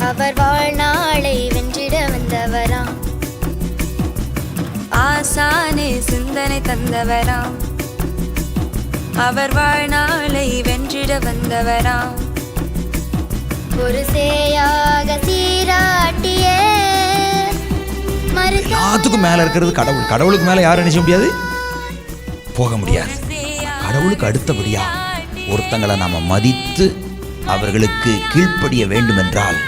அவர் வாழ்நாளை வென்றிட வந்தவராம். ஆசானே சிந்தனை தந்தவராம். அவர் வாழ்நாளை வென்றிட வந்தவராம். ஒரு சேயாக சீராட்டிய எல்லாத்துக்கும் மேல இருக்கிறது கடவுள். கடவுளுக்கு மேல யாரும் நினைச்ச முடியாது? போக முடியாது. கடவுளுக்கு அடுத்தபடியா ஒருத்தங்களை நாம மதித்து அவர்களுக்கு கீழ்ப்படிய வேண்டுமென்றால்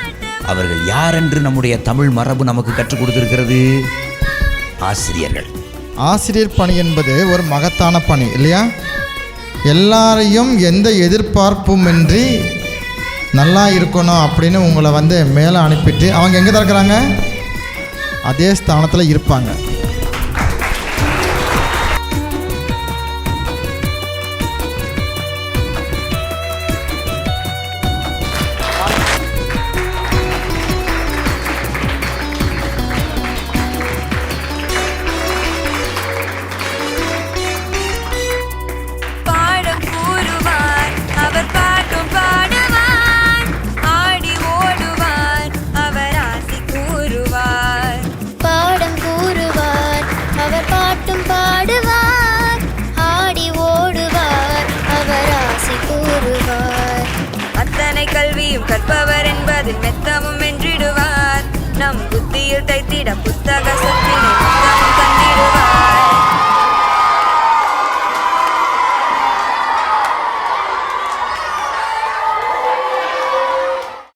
அவர்கள் யார் என்று நம்முடைய தமிழ் மரபு நமக்கு கற்றுக் கொடுத்திருக்கிறது? ஆசிரியர்கள். ஆசிரியர் பணி என்பது ஒரு மகத்தான பணி இல்லையா? எல்லாரையும் எந்த எதிர்பார்ப்புமின்றி நல்லா இருக்கணும் அப்படின்னு உங்களை வந்து மேலே அனுப்பிட்டு அவங்க எங்கே தான் இருக்கிறாங்க அதே ஸ்தானத்தில் இருப்பாங்க. புத்தியும் கற்பவர் என்பதில் மெத்தமும் என்றிடுவார் நம் புத்தியில் தைத்திட புத்தக சொத்தினை